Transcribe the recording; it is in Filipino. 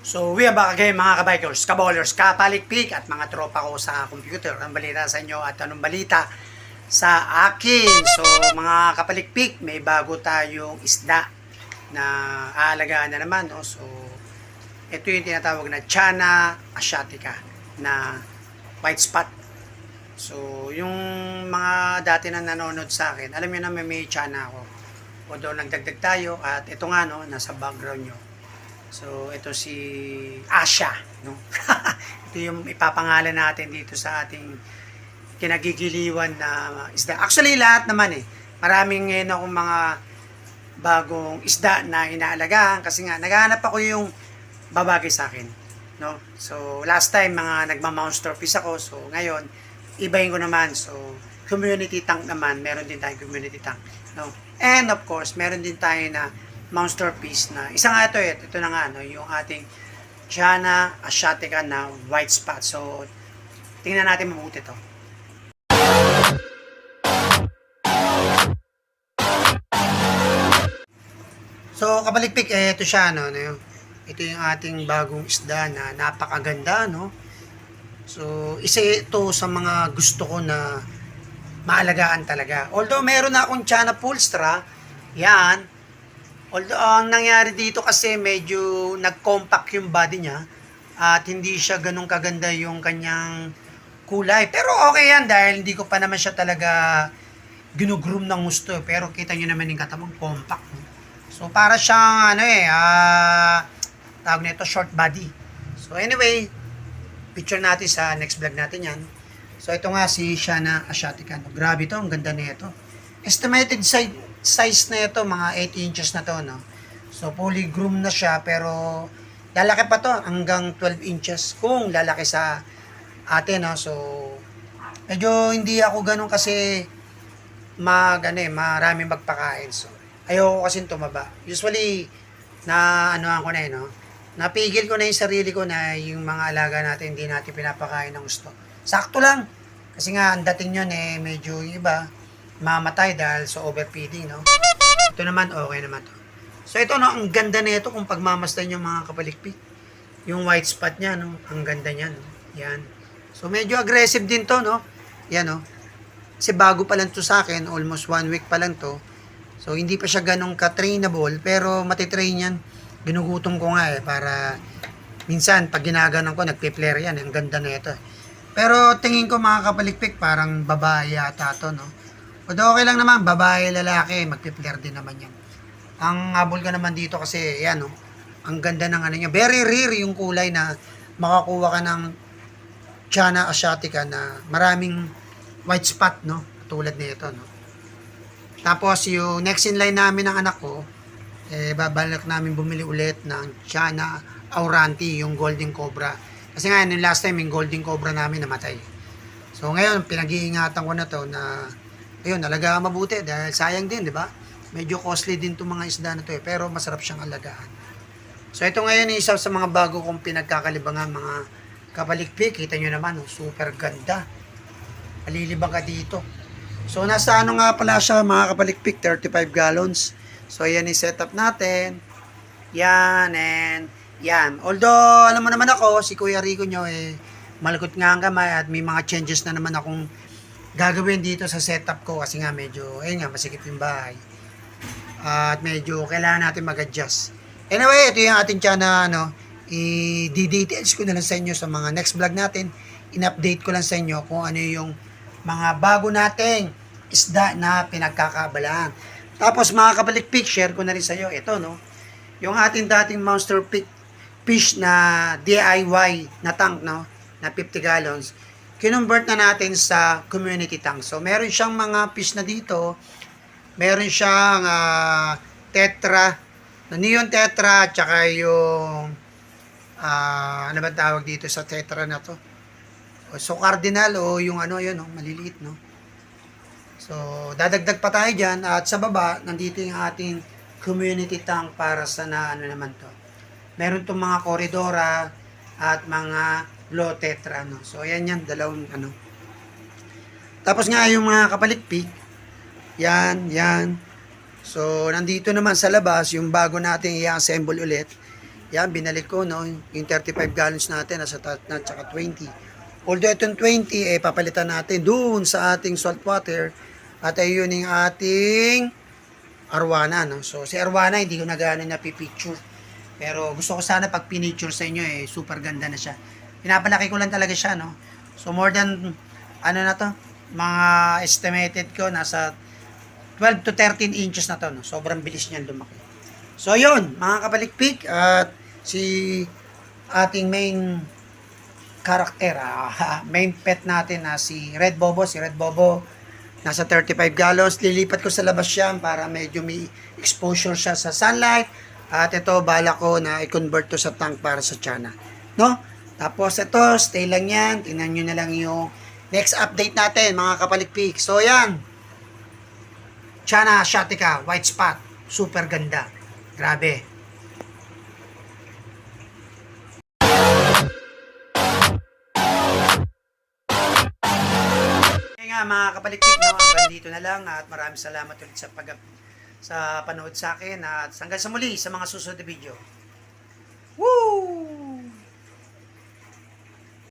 So, we are back again mga kabikers, kaballers, kapalikpik at mga tropa ko sa computer. Ang balita sa inyo at anong balita sa akin. So, mga kapalikpik, may bago tayong isda na aalagaan na naman. No? So, ito yung tinatawag na Chana asiatica na white spot. So, yung mga dati na nanonood sa akin, alam niyo na may, may Chana ako. Although nagdagdag tayo at ito nga no, nasa background nyo. So, ito si Asha, no? ito yung ipapangalan natin dito sa ating kinagigiliwan na isda. Actually, lahat naman eh. Maraming ngayon akong mga bagong isda na inaalagaan kasi nga naghahanap ako yung babagay sa akin, no? So, last time mga nagma-monster fish ako. So, ngayon ibahin ko naman. So, community tank naman, meron din tayong community tank, no? And of course, meron din tayo na monster piece na isa nga ito eh, ito na nga no, yung ating Chana asiatica na white spot. So, tingnan natin mabuti to. So, kabalikpik, eh, ito siya, no, no, ito yung ating bagong isda na napakaganda, no. So, isa ito sa mga gusto ko na maalagaan talaga. Although, meron na akong Chana Pulstra, yan, Although ang nangyari dito kasi medyo nag-compact yung body niya at hindi siya ganun kaganda yung kanyang kulay. Pero okay yan dahil hindi ko pa naman siya talaga ginugroom ng gusto. Pero kita nyo naman yung katamang compact. So para siyang ano eh, ah, tawag nito short body. So anyway, picture natin sa next vlog natin yan. So ito nga si Shana Asiatica. No? Grabe to, ang ganda nito. Estimated size size na ito, mga 8 inches na to, no? So, fully groom na siya, pero lalaki pa to hanggang 12 inches kung lalaki sa atin, no? So, medyo hindi ako ganun kasi mag, ano eh, marami magpakain. So, ayoko kasi tumaba. Usually, na ano ko na eh, no? Napigil ko na yung sarili ko na yung mga alaga natin, hindi natin pinapakain ng gusto. Sakto lang. Kasi nga, ang dating yun eh, medyo iba, mamatay dahil sa overfeeding, no? Ito naman, okay naman to. So, ito, no, ang ganda nito kung pagmamasdan yung mga kapalikpik. Yung white spot niya, no? Ang ganda niya, no? Yan. So, medyo aggressive din to, no? Yan, no? Kasi bago pa lang to sa akin, almost one week pa lang to. So, hindi pa siya ganong ka-trainable, pero matitrain yan. Ginugutom ko nga eh, para minsan, pag ginaganon ko, nagpe-flare yan. Ang ganda na ito. Pero tingin ko mga kapalikpik, parang babae yata to, no? Although okay lang naman, babae, lalaki, magpi-flare din naman yan. Ang habol ka naman dito kasi, yan, no? Ang ganda ng ano niya. Very rare yung kulay na makakuha ka ng Chana Asiatica na maraming white spot, no? Tulad nito, no? Tapos, yung next in line namin ng anak ko, eh, babalik namin bumili ulit ng Chana Auranti, yung Golden Cobra. Kasi nga, yung last time, yung Golden Cobra namin namatay. So, ngayon, pinag-iingatan ko na to na, ayun, alagaan mabuti dahil sayang din, di ba? Medyo costly din itong mga isda na to eh, pero masarap siyang alagaan. So, ito ngayon, isa sa mga bago kong pinagkakalibangan, mga kapalikpik. Kita nyo naman, oh, super ganda. Alilibang ka dito. So, nasa ano nga pala siya, mga kapalikpik, 35 gallons. So, yan yung setup natin. Yan, and yan. Although, alam mo naman ako, si Kuya Rico nyo, eh, malakot nga ang kamay at may mga changes na naman akong gagawin dito sa setup ko kasi nga medyo, ayun nga, masikip yung bahay. At medyo kailangan natin mag-adjust. Anyway, ito yung ating channel, ano, i-details ko na lang sa inyo sa mga next vlog natin. In-update ko lang sa inyo kung ano yung mga bago nating isda na pinagkakabalaan. Tapos mga kabalikpik, share ko na rin sa iyo. Ito, no? Yung ating dating monster fish na DIY na tank, no? Na 50 gallons. Kinonvert na natin sa community tank. So, meron siyang mga fish na dito. Meron siyang ah, tetra, na neon tetra, tsaka yung ah, ano ba tawag dito sa tetra na to? So, cardinal o yung ano, yun, no? maliliit, no? So, dadagdag pa tayo dyan. At sa baba, nandito yung ating community tank para sa na ano naman to. Meron tong mga koridora at mga low tetra. No? So, ayan yan, dalawang ano. Tapos nga yung mga kapalikpik, yan, yan. So, nandito naman sa labas, yung bago nating i-assemble ulit. Yan, binalik ko, no? Yung 35 gallons natin, nasa na, tsaka 20. Although itong 20, eh, papalitan natin doon sa ating salt water. At ayun yung ating arwana, no? So, si arwana, hindi ko na gano'n napipicture. Pero gusto ko sana pag pinicture sa inyo, eh, super ganda na siya. Pinapalaki ko lang talaga siya, no? So, more than, ano na to? Mga estimated ko, nasa 12 to 13 inches na to, no? Sobrang bilis niyan lumaki. So, yun, mga kabalikpik, at si ating main karakter, ah, main pet natin na si Red Bobo, si Red Bobo, nasa 35 gallons, lilipat ko sa labas siya para medyo may exposure siya sa sunlight, at ito, bala ko na i-convert to sa tank para sa tiyan No? Tapos ito, stay lang yan, tingnan nyo na lang yung next update natin, mga kapalikpik. So, yan, Chana Shatika, white spot, super ganda. Grabe. Kaya nga mga kapalikpik, no, dito na lang at maraming salamat ulit sa pag sa panood sa akin at hanggang sa muli sa mga susunod na video.